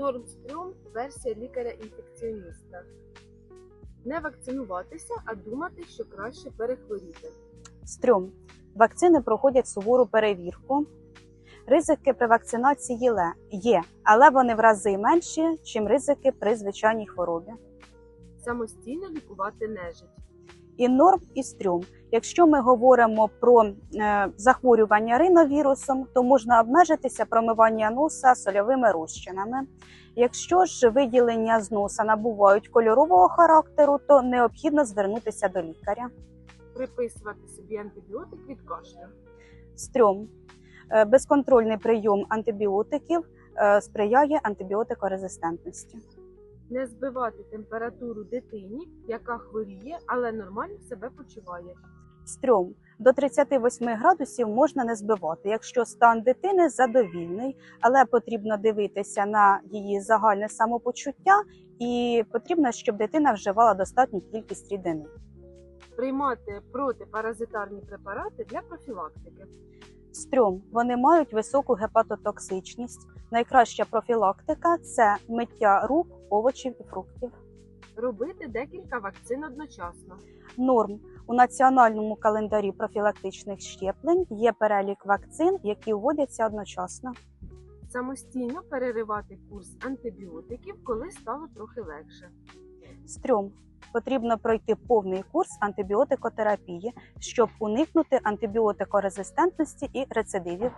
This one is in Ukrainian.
Норм стрьом версія лікаря-інфекціоніста. Не вакцинуватися, а думати, що краще перехворіти. Стрьом. Вакцини проходять сувору перевірку. Ризики при вакцинації є, але вони в рази менші, ніж ризики при звичайній хворобі. Самостійно лікувати нежить. І норм, і стрьом. Якщо ми говоримо про е, захворювання риновірусом, то можна обмежитися промивання носа сольовими розчинами. Якщо ж виділення з носа набувають кольорового характеру, то необхідно звернутися до лікаря. Приписувати собі антибіотик від кашлю. Стрьом. Е, Безконтрольний прийом антибіотиків е, сприяє антибіотикорезистентності. Не збивати температуру дитині, яка хворіє, але нормально себе почуває. Стрьом до 38 градусів можна не збивати, якщо стан дитини задовільний, але потрібно дивитися на її загальне самопочуття, і потрібно, щоб дитина вживала достатню кількість рідини. Приймати протипаразитарні препарати для профілактики. Стрьом вони мають високу гепатотоксичність. Найкраща профілактика це миття рук, овочів і фруктів. Робити декілька вакцин одночасно. Норм у національному календарі профілактичних щеплень є перелік вакцин, які вводяться одночасно. Самостійно переривати курс антибіотиків, коли стало трохи легше. Стрьом потрібно пройти повний курс антибіотикотерапії, щоб уникнути антибіотикорезистентності і рецидивів.